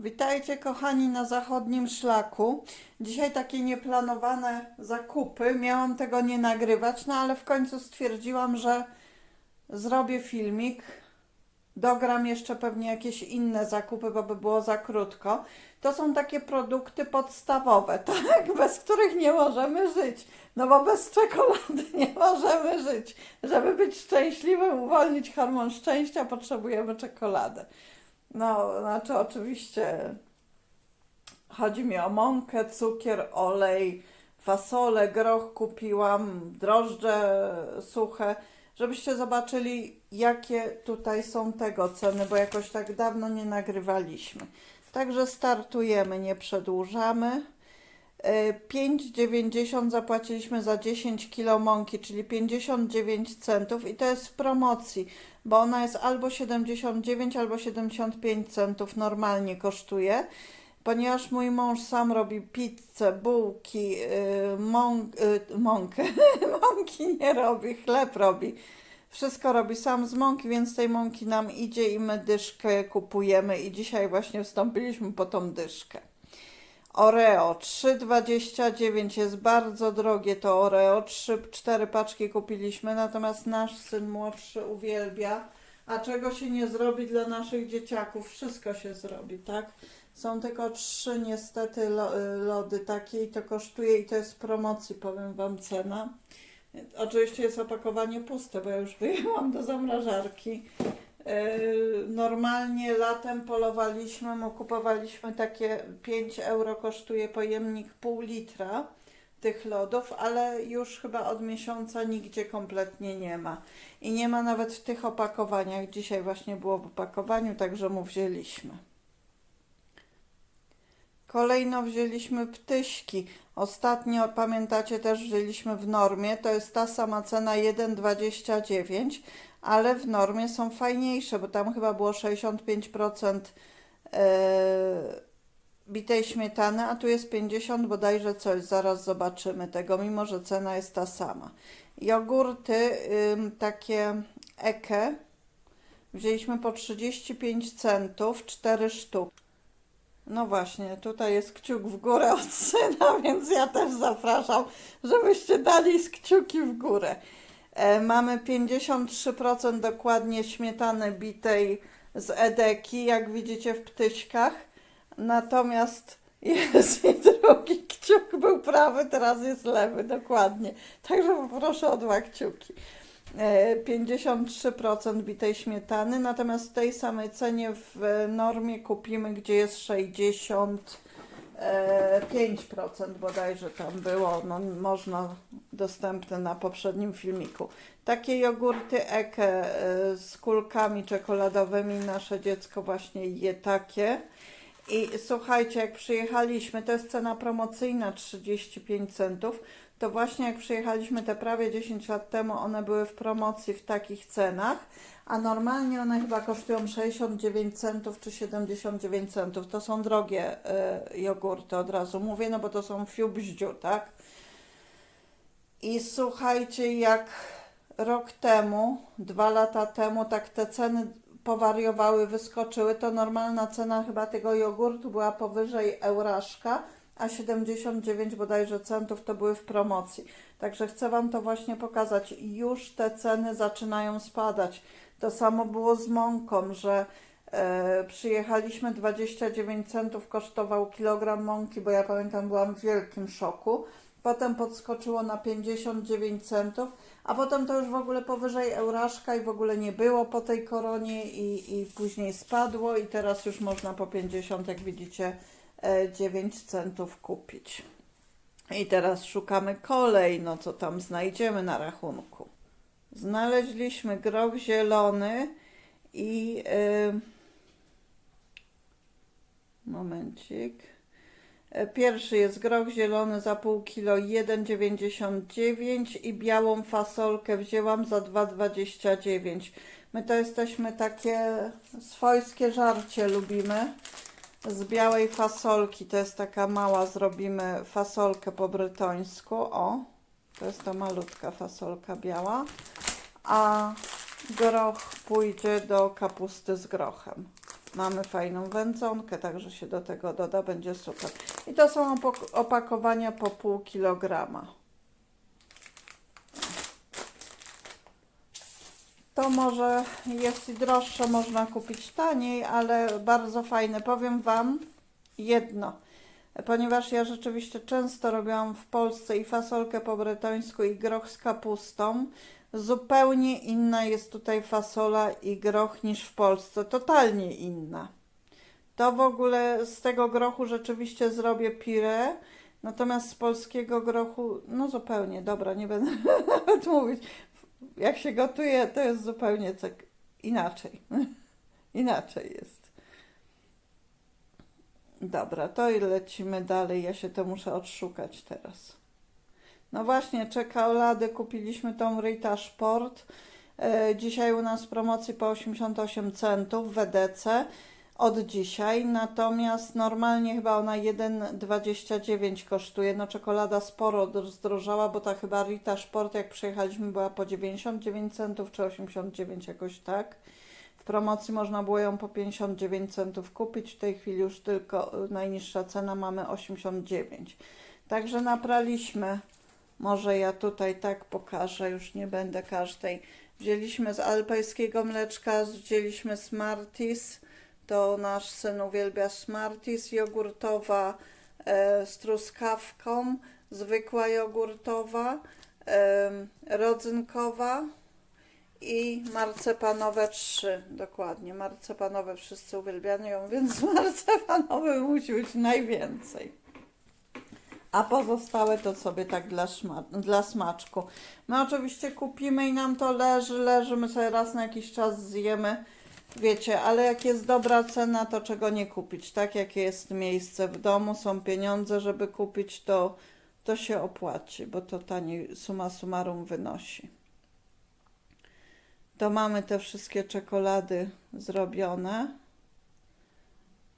Witajcie kochani na zachodnim szlaku. Dzisiaj takie nieplanowane zakupy. Miałam tego nie nagrywać, no ale w końcu stwierdziłam, że zrobię filmik. Dogram jeszcze pewnie jakieś inne zakupy, bo by było za krótko. To są takie produkty podstawowe, tak? Bez których nie możemy żyć. No bo bez czekolady nie możemy żyć. Żeby być szczęśliwym, uwolnić hormon szczęścia, potrzebujemy czekoladę. No, znaczy oczywiście chodzi mi o mąkę, cukier, olej, fasolę, groch kupiłam, drożdże suche, żebyście zobaczyli, jakie tutaj są tego ceny, bo jakoś tak dawno nie nagrywaliśmy. Także startujemy, nie przedłużamy. E, 5,90 zapłaciliśmy za 10 kg mąki, czyli 59 centów i to jest w promocji, bo ona jest albo 79, albo 75 centów normalnie kosztuje. Ponieważ mój mąż sam robi pizzę, bułki, yy, mąk, yy, mąkę, mąki nie robi, chleb robi. Wszystko robi sam z mąki, więc tej mąki nam idzie i my dyszkę kupujemy i dzisiaj właśnie wstąpiliśmy po tą dyszkę. Oreo 3,29 jest bardzo drogie to Oreo. 3, 4 paczki kupiliśmy, natomiast nasz syn młodszy uwielbia. A czego się nie zrobi dla naszych dzieciaków? Wszystko się zrobi, tak? Są tylko trzy niestety lo, lody takie i to kosztuje i to jest w promocji, powiem Wam cena. Oczywiście jest opakowanie puste, bo ja już wyjęłam do zamrażarki. Yy, Normalnie latem polowaliśmy, kupowaliśmy takie 5 euro kosztuje pojemnik pół litra tych lodów, ale już chyba od miesiąca nigdzie kompletnie nie ma. I nie ma nawet w tych opakowaniach. Dzisiaj właśnie było w opakowaniu, także mu wzięliśmy. Kolejno wzięliśmy ptyśki. Ostatnio, pamiętacie, też wzięliśmy w normie. To jest ta sama cena 1,29, ale w normie są fajniejsze, bo tam chyba było 65% e, bitej śmietany, a tu jest 50 bodajże coś. Zaraz zobaczymy tego, mimo że cena jest ta sama. Jogurty takie Eke wzięliśmy po 35 centów, 4 sztuki. No właśnie, tutaj jest kciuk w górę od syna, więc ja też zapraszam, żebyście dali z kciuki w górę. E, mamy 53% dokładnie śmietany bitej z Edeki, jak widzicie w ptyśkach. Natomiast jest i drugi kciuk był prawy, teraz jest lewy, dokładnie. Także poproszę o dwa kciuki. E, 53% bitej śmietany, natomiast w tej samej cenie w e, normie kupimy, gdzie jest 60 e, 5% bodajże tam było, no, można dostępne na poprzednim filmiku. Takie jogurty Eke e, z kulkami czekoladowymi, nasze dziecko właśnie je takie. I słuchajcie, jak przyjechaliśmy, to jest cena promocyjna 35 centów, to właśnie jak przyjechaliśmy te prawie 10 lat temu, one były w promocji w takich cenach, a normalnie one chyba kosztują 69 centów czy 79 centów. To są drogie y, jogurty, od razu mówię, no bo to są fiubździu, tak? I słuchajcie, jak rok temu, dwa lata temu, tak te ceny powariowały, wyskoczyły, to normalna cena chyba tego jogurtu była powyżej euraszka, a 79 bodajże centów to były w promocji. Także chcę Wam to właśnie pokazać. Już te ceny zaczynają spadać. To samo było z mąką, że e, przyjechaliśmy 29 centów kosztował kilogram mąki, bo ja pamiętam byłam w wielkim szoku. Potem podskoczyło na 59 centów, a potem to już w ogóle powyżej euraszka i w ogóle nie było po tej koronie i, i później spadło i teraz już można po 50, jak widzicie, 9 centów kupić. I teraz szukamy kolejno, co tam znajdziemy na rachunku. Znaleźliśmy groch zielony i yy, momencik. E, Pierwszy jest groch zielony za pół kilo 1,99 i białą fasolkę wzięłam za 2,29. My to jesteśmy takie swojskie żarcie lubimy z białej fasolki. To jest taka mała, zrobimy fasolkę po brytońsku. O, to jest ta malutka fasolka biała. A groch pójdzie do kapusty z grochem. Mamy fajną wędzonkę, także się do tego doda, będzie super. I to są opakowania po pół kilograma. To może jest i droższe, można kupić taniej, ale bardzo fajne. Powiem Wam jedno, ponieważ ja rzeczywiście często robiłam w Polsce i fasolkę po bretońsku i groch z kapustą. Zupełnie inna jest tutaj fasola i groch niż w Polsce, totalnie inna. To w ogóle z tego grochu rzeczywiście zrobię pire, natomiast z polskiego grochu, no zupełnie, dobra, nie będę nawet mówić. Jak się gotuje, to jest zupełnie tak inaczej. inaczej jest. Dobra, to i lecimy dalej. Ja się to muszę odszukać teraz. No właśnie, czekolady kupiliśmy tą Rita Sport. E, Dzisiaj u nas w promocji po 88 centów w EDC od dzisiaj, natomiast normalnie chyba ona 1,29 kosztuje. No czekolada sporo dro- zdrożała, bo ta chyba Rita Sport jak przyjechaliśmy była po 99 centów czy 89 jakoś tak. W promocji można było ją po 59 centów kupić, w tej chwili już tylko y, najniższa cena mamy 89. Także napraliśmy, może ja tutaj tak pokażę, już nie będę każdej. Wzięliśmy z alpejskiego mleczka, wzięliśmy Smarties, to nasz syn uwielbia Smarties, jogurtowa e, z truskawką, zwykła jogurtowa, em, rodzynkowa i marcepanowe trzy, dokładnie. Marcepanowe wszyscy uwielbiają, więc marcepanowe musi być najwięcej. A pozostałe to sobie tak dla, dla smaczku. My oczywiście kupimy i nam to leży, leży, my sobie raz na jakiś czas zjemy. Wiecie, ale jak jest dobra cena, to czego nie kupić? Tak, jakie jest miejsce w domu, są pieniądze, żeby kupić, to, to się opłaci, bo to taniej suma summarum wynosi. To mamy te wszystkie czekolady zrobione.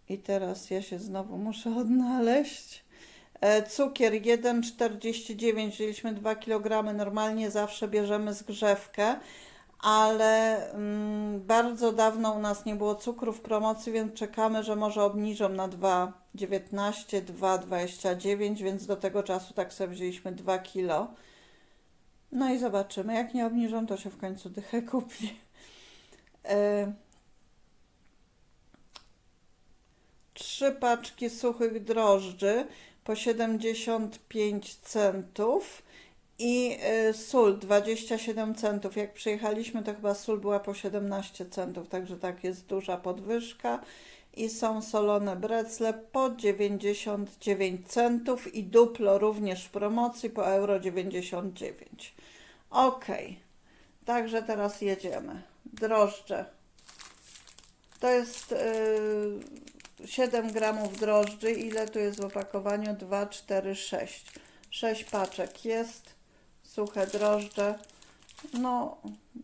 I teraz ja się znowu muszę odnaleźć. E, Cukier 1,49, wzięliśmy 2 kg. Normalnie zawsze bierzemy zgrzewkę, ale mm, bardzo dawno u nas nie było cukru w promocji, więc czekamy, że może obniżą na 2,19, 2,29, więc do tego czasu tak sobie wzięliśmy 2 kg. No i zobaczymy. Jak nie obniżą, to się w końcu dychę kupi. E, Trzy paczki suchych drożdży po 75 centów i y, sól 27 centów. Jak przyjechaliśmy, to chyba sól była po 17 centów, także tak jest duża podwyżka. I są solone brecle po 99 centów i duplo również w promocji po euro 99. Ok, także teraz jedziemy. Drożdże. To jest y, 7 gramów drożdży. Ile tu jest w opakowaniu? 2, 4, 6. 6 paczek jest. Suche drożdże. No,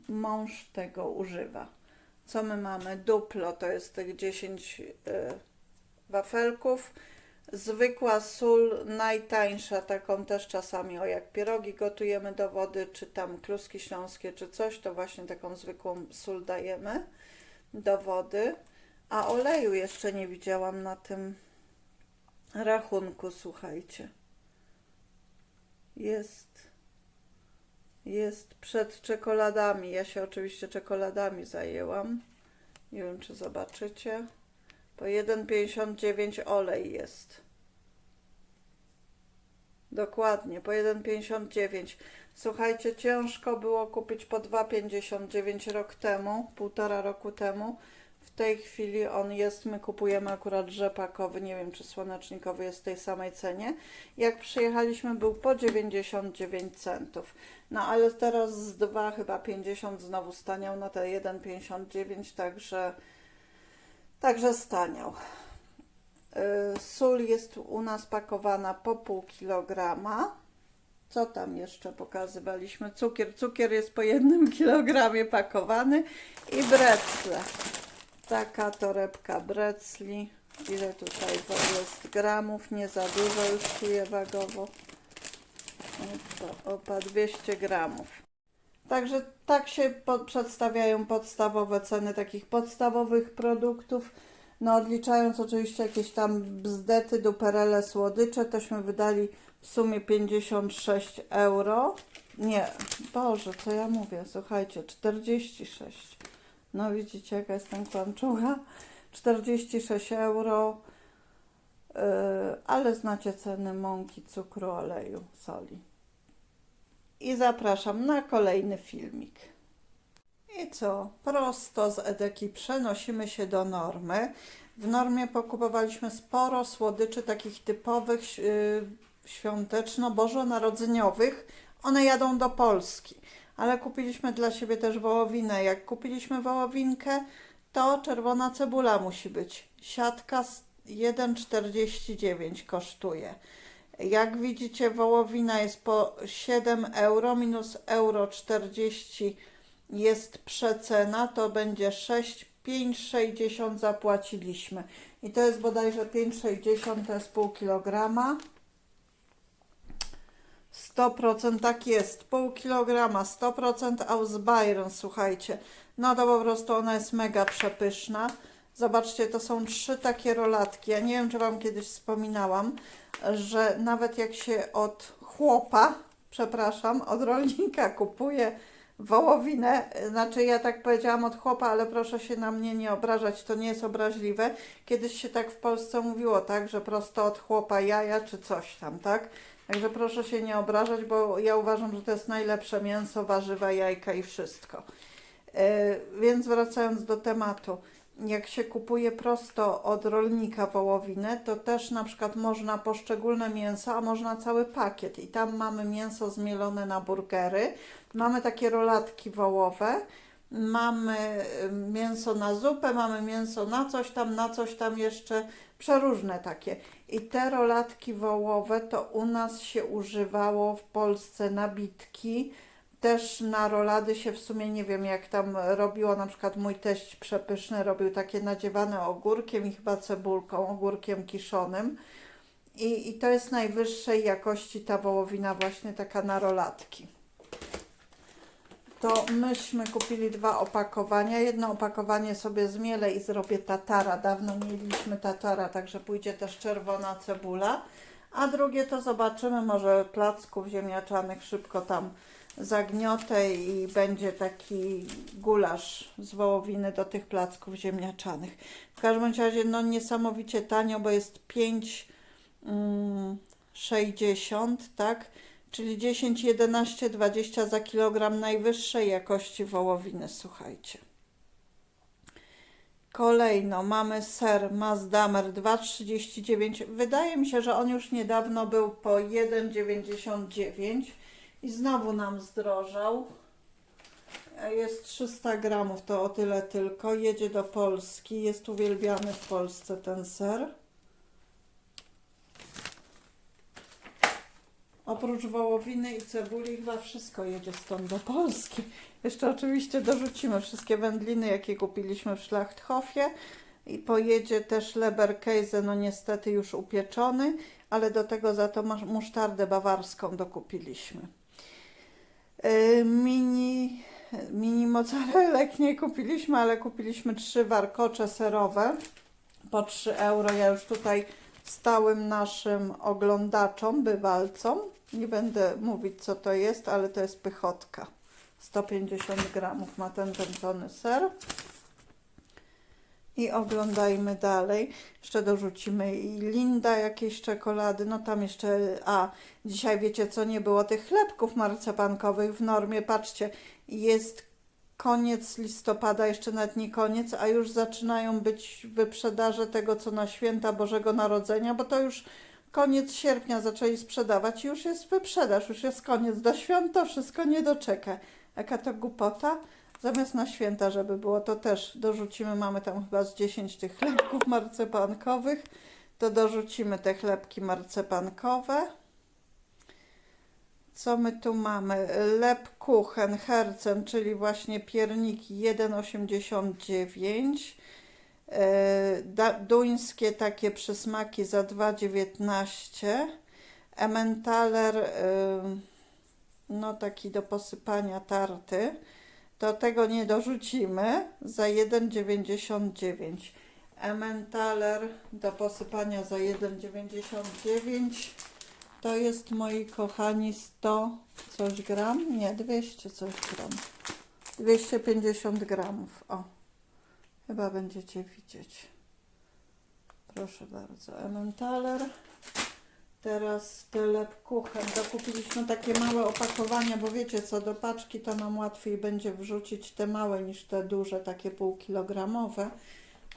mąż tego używa. Co my mamy? Duplo to jest tych 10 y, wafelków. Zwykła sól, najtańsza, taką też czasami, o jak pierogi gotujemy do wody, czy tam kluski śląskie, czy coś, to właśnie taką zwykłą sól dajemy do wody. A oleju jeszcze nie widziałam na tym rachunku, słuchajcie. Jest. Jest przed czekoladami. Ja się oczywiście czekoladami zajęłam. Nie wiem, czy zobaczycie. Po 1,59 olej jest. Dokładnie, po 1,59. Słuchajcie, ciężko było kupić po 2,59 rok temu, półtora roku temu. Tej chwili on jest, my kupujemy akurat rzepakowy, nie wiem czy słonecznikowy jest w tej samej cenie. Jak przyjechaliśmy był po 99 centów. No ale teraz z 2 chyba 50 znowu staniał na te 1,59, także także staniał. Y, Sól jest u nas pakowana po pół kilograma. Co tam jeszcze pokazywaliśmy? Cukier. Cukier jest po jednym kilogramie pakowany i brecle. Taka torebka brecli. Ile tutaj to jest gramów? Nie za dużo, już czuję wagowo. Opa, opa 200 gramów. Także tak się przedstawiają podstawowe ceny takich podstawowych produktów. No odliczając oczywiście jakieś tam bzdety, duperele, słodycze, tośmy wydali w sumie 56 euro. Nie, Boże, co ja mówię, słuchajcie, 46. No widzicie, jaka jestem kłamczucha. 46 euro, yy, ale znacie ceny mąki, cukru, oleju, soli. I zapraszam na kolejny filmik. I co? Prosto z Edeki przenosimy się do normy. W normie pokupowaliśmy sporo słodyczy takich typowych yy, świąteczno-bożonarodzeniowych. One jadą do Polski, ale kupiliśmy dla siebie też wołowinę. Jak kupiliśmy wołowinkę, to czerwona cebula musi być. Siatka z 1,49 kosztuje. Jak widzicie, wołowina jest po 7 euro minus euro 40 jest przecena, to będzie 6, 5,60 zapłaciliśmy. I to jest bodajże 5,60 to jest pół kilograma. 100% tak jest, pół kilograma, 100% Ausbayern, słuchajcie. No to po prostu ona jest mega przepyszna. Zobaczcie, to są trzy takie rolatki. Ja nie wiem, czy Wam kiedyś wspominałam, że nawet jak się od chłopa, przepraszam, od rolnika kupuje wołowinę, znaczy ja tak powiedziałam od chłopa, ale proszę się na mnie nie obrażać, to nie jest obraźliwe. Kiedyś się tak w Polsce mówiło, tak, że prosto od chłopa jaja czy coś tam, tak? Także proszę się nie obrażać, bo ja uważam, że to jest najlepsze mięso, warzywa, jajka i wszystko. Yy, więc wracając do tematu, jak się kupuje prosto od rolnika wołowinę, to też na przykład można poszczególne mięsa, a można cały pakiet. I tam mamy mięso zmielone na burgery, mamy takie rolatki wołowe, mamy mięso na zupę, mamy mięso na coś tam, na coś tam jeszcze, przeróżne takie. I te rolatki wołowe to u nas się używało w Polsce na bitki, też na rolady się w sumie nie wiem jak tam robiło, na przykład mój teść przepyszny robił takie nadziewane ogórkiem i chyba cebulką, ogórkiem kiszonym. I, I to jest najwyższej jakości ta wołowina właśnie taka na rolatki. To myśmy kupili dwa opakowania. Jedno opakowanie sobie zmielę i zrobię tatara. Dawno nie tatara, także pójdzie też czerwona cebula. A drugie to zobaczymy, może placków ziemniaczanych szybko tam zagniotę i będzie taki gulasz z wołowiny do tych placków ziemniaczanych. W każdym razie no niesamowicie tanio, bo jest 5,60, tak? Czyli 10, 11, 20 za kilogram najwyższej jakości wołowiny, słuchajcie. Kolejno mamy ser Mazdamer 2,39. Wydaje mi się, że on już niedawno był po 1,99 i znowu nam zdrożał. Jest 300 gramów, to o tyle tylko. Jedzie do Polski. Jest uwielbiany w Polsce ten ser. Oprócz wołowiny i cebuli chyba wszystko jedzie stąd do Polski. Jeszcze oczywiście dorzucimy wszystkie wędliny, jakie kupiliśmy w Schlachthofie. I pojedzie też Leberkäse, no niestety już upieczony, ale do tego za to musztardę bawarską dokupiliśmy. Yy, Mini, mini mozzarellek nie kupiliśmy, ale kupiliśmy trzy warkocze serowe po 3 euro. Ja już tutaj stałym naszym oglądaczom, bywalcom, nie będę mówić co to jest, ale to jest pychotka. 150 gramów ma ten wędzony ser. I oglądajmy dalej. Jeszcze dorzucimy i Linda jakieś czekolady. No tam jeszcze, a dzisiaj wiecie co, nie było tych chlebków marcepankowych w normie. Patrzcie, jest koniec listopada, jeszcze nawet nie koniec, a już zaczynają być wyprzedaże tego, co na święta Bożego Narodzenia, bo to już koniec sierpnia zaczęli sprzedawać i już jest wyprzedaż, już jest koniec. Do świąt to wszystko nie doczeka. Jaka to głupota. Zamiast na święta, żeby było, to też dorzucimy, mamy tam chyba z 10 tych chlebków marcepankowych, to dorzucimy te chlebki marcepankowe. Co my tu mamy? Lepkuchen Hercen, czyli właśnie pierniki 1,89. E, Duńskie takie przysmaki za 2,19. Emmentaler, e, no taki do posypania tarty. To tego nie dorzucimy za 1,99. Emmentaler do posypania za 1,99. To jest, moi kochani, 100 coś gram? Nie, 200 coś gram. 250 gramów. O, chyba będziecie widzieć. Proszę bardzo, Emmentaler. Teraz te lepkuchen. Dokupiliśmy takie małe opakowania, bo wiecie co, do paczki to nam łatwiej będzie wrzucić te małe niż te duże, takie półkilogramowe.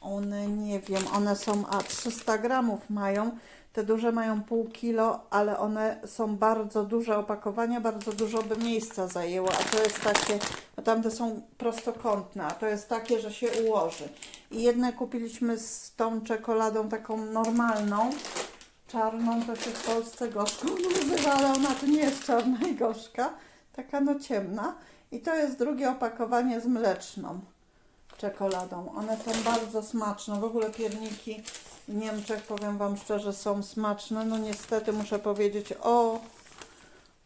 One nie wiem, one są, a 300 gramów mają. Te duże mają pół kilo, ale one są bardzo duże opakowania, bardzo dużo by miejsca zajęło, a to jest takie, bo tamte są prostokątne, a to jest takie, że się ułoży. I jedne kupiliśmy z tą czekoladą taką normalną, czarną, to się w Polsce gorzką nazywa, ale ona to nie jest czarna i gorzka, taka no ciemna. I to jest drugie opakowanie z mleczną czekoladą. One są bardzo smaczne. W ogóle pierniki w Niemczech, powiem Wam szczerze, są smaczne. No niestety muszę powiedzieć o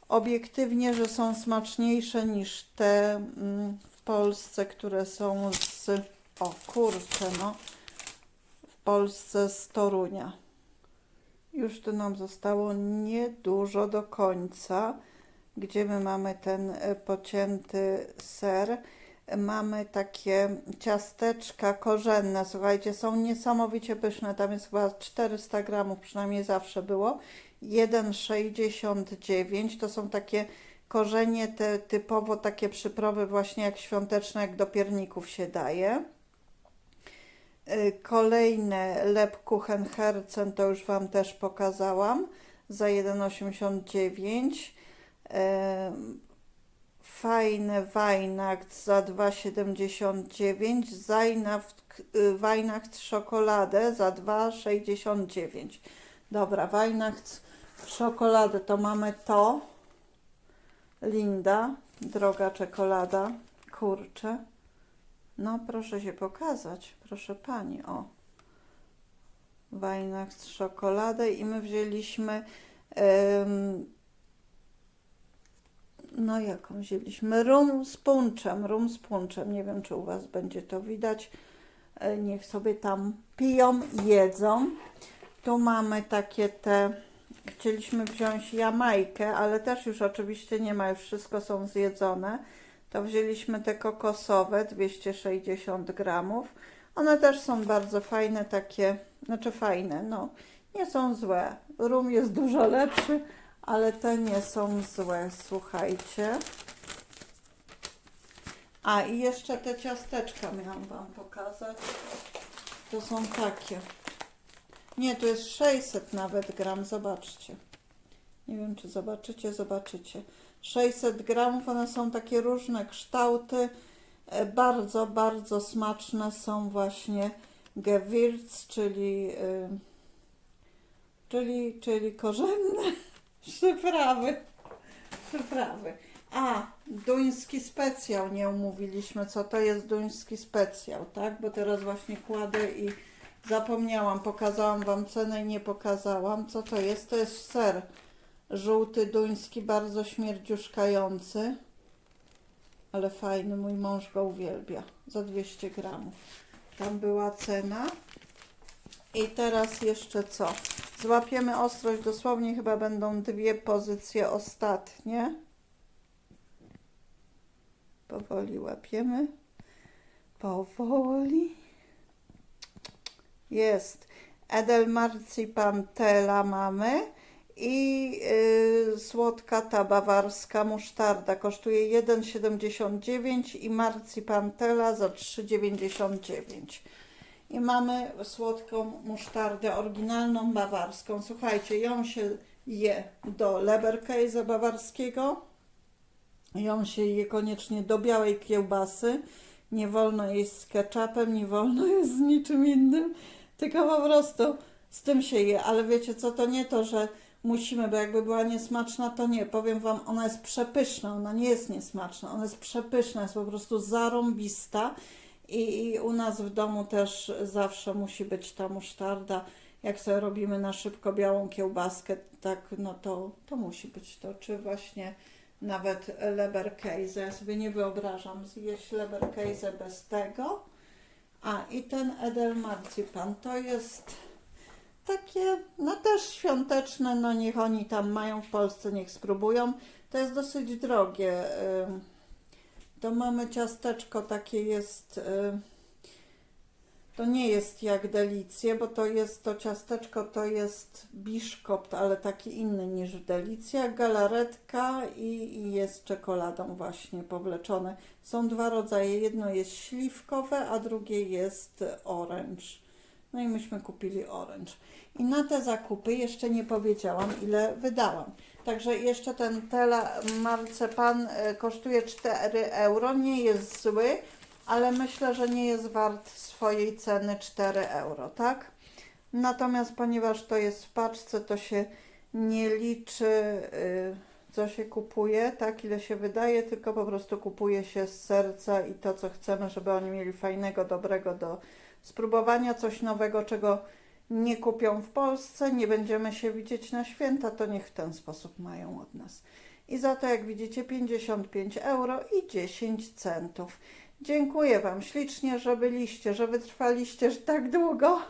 obiektywnie, że są smaczniejsze niż te mm, w Polsce, które są z o kurczę, no w Polsce z Torunia. Już tu nam zostało niedużo do końca, gdzie my mamy ten e, pocięty ser. Mamy takie ciasteczka korzenne, słuchajcie, są niesamowicie pyszne. Tam jest chyba 400 gramów, przynajmniej zawsze było. 1,69 to są takie korzenie te typowo takie przyprawy właśnie jak świąteczne, jak do pierników się daje. Y, Kolejne Lebkuchen Herzen to już Wam też pokazałam za 1,89. Fajne Weihnacht za 2,79. Zainacht, y, Weihnacht czekoladę za 2,69. Dobra, Weihnacht czekoladę to mamy to. Linda, droga czekolada. Kurczę. No, proszę się pokazać, proszę pani, o. Weihnacht czekoladę i my wzięliśmy, no jaką wzięliśmy? Rum z punczem, rum z punczem. Nie wiem, czy u Was będzie to widać. E, Niech sobie tam piją, jedzą. Tu mamy takie te, chcieliśmy wziąć Jamajkę, ale też już oczywiście nie ma, już wszystko są zjedzone to wzięliśmy te kokosowe 260 gramów. One też są bardzo fajne, takie, znaczy fajne, no nie są złe. Rum jest dużo lepszy, ale te nie są złe, słuchajcie. A i jeszcze te ciasteczka miałam Wam pokazać. To są takie. Nie, to jest 600 nawet gram, zobaczcie. Nie wiem, czy zobaczycie, zobaczycie. 600 gramów, one są takie różne kształty. E, Bardzo, bardzo smaczne są właśnie Gewürz, czyli, y, czyli, czyli korzenne przyprawy. Przyprawy. A, duński specjał, nie omówiliśmy, co to jest duński specjał, tak? Bo teraz właśnie kładę i zapomniałam, pokazałam Wam cenę i nie pokazałam. Co to jest? To jest ser żółty duński, bardzo śmierdziuszkający, ale fajny, mój mąż go uwielbia, za 200 gramów. Tam była cena. I teraz jeszcze co? Złapiemy ostrość, dosłownie chyba będą dwie pozycje ostatnie. Powoli łapiemy. Powoli. Jest. Edelmarcipan Tela mamy i y, słodka ta bawarska musztarda kosztuje 1,79 i marcipantela za 3,99. I mamy słodką musztardę oryginalną bawarską. Słuchajcie, ją się je do Leberkäse bawarskiego. Ją się je koniecznie do białej kiełbasy. Nie wolno jeść z ketchupem, nie wolno jeść z niczym innym, tylko po prostu z tym się je. Ale wiecie co, to nie to, że musimy, bo jakby była niesmaczna, to nie. Powiem Wam, ona jest przepyszna, ona nie jest niesmaczna, ona jest przepyszna, jest po prostu zarąbista. I, I u nas w domu też zawsze musi być ta musztarda. Jak sobie robimy na szybko białą kiełbaskę, tak, no to, to musi być to. Czy właśnie nawet Leberkäse. Ja sobie nie wyobrażam zjeść Leberkäse bez tego. A i ten Edelmarcypan to jest takie, no też świąteczne, no niech oni tam mają w Polsce, niech spróbują. To jest dosyć drogie. To mamy ciasteczko, takie jest. ym, To nie jest jak delicje, bo to jest to ciasteczko, to jest biszkopt, ale taki inny niż delicja, galaretka i, i jest czekoladą właśnie powleczone. Są dwa rodzaje, jedno jest śliwkowe, a drugie jest orange. No i myśmy kupili orange. I na te zakupy jeszcze nie powiedziałam, ile wydałam. Także jeszcze ten tela marcepan e, kosztuje 4 euro. Nie jest zły, ale myślę, że nie jest wart swojej ceny 4 euro, tak? Natomiast ponieważ to jest w paczce, to się nie liczy, y, co się kupuje, tak, ile się wydaje, tylko po prostu kupuje się z serca i to, co chcemy, żeby oni mieli fajnego, dobrego do spróbowania, coś nowego, czego nie kupią w Polsce, nie będziemy się widzieć na święta, to niech w ten sposób mają od nas. I za to, jak widzicie, 55 euro i 10 centów. Dziękuję Wam ślicznie, że byliście, że wytrwaliście tak długo.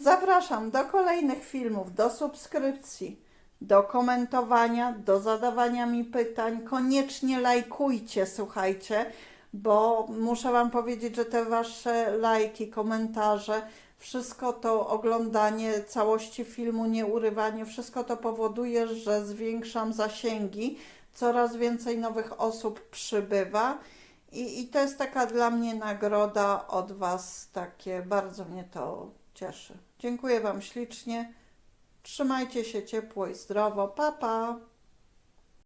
Zapraszam do kolejnych filmów, do subskrypcji, do komentowania, do zadawania mi pytań. Koniecznie lajkujcie, słuchajcie, bo muszę Wam powiedzieć, że te Wasze lajki, komentarze, wszystko to oglądanie całości filmu, nie urywanie, wszystko to powoduje, że zwiększam zasięgi, coraz więcej nowych osób przybywa. I, I to jest taka dla mnie nagroda od Was, takie bardzo mnie to cieszy. Dziękuję Wam ślicznie. Trzymajcie się ciepło i zdrowo. Pa, pa.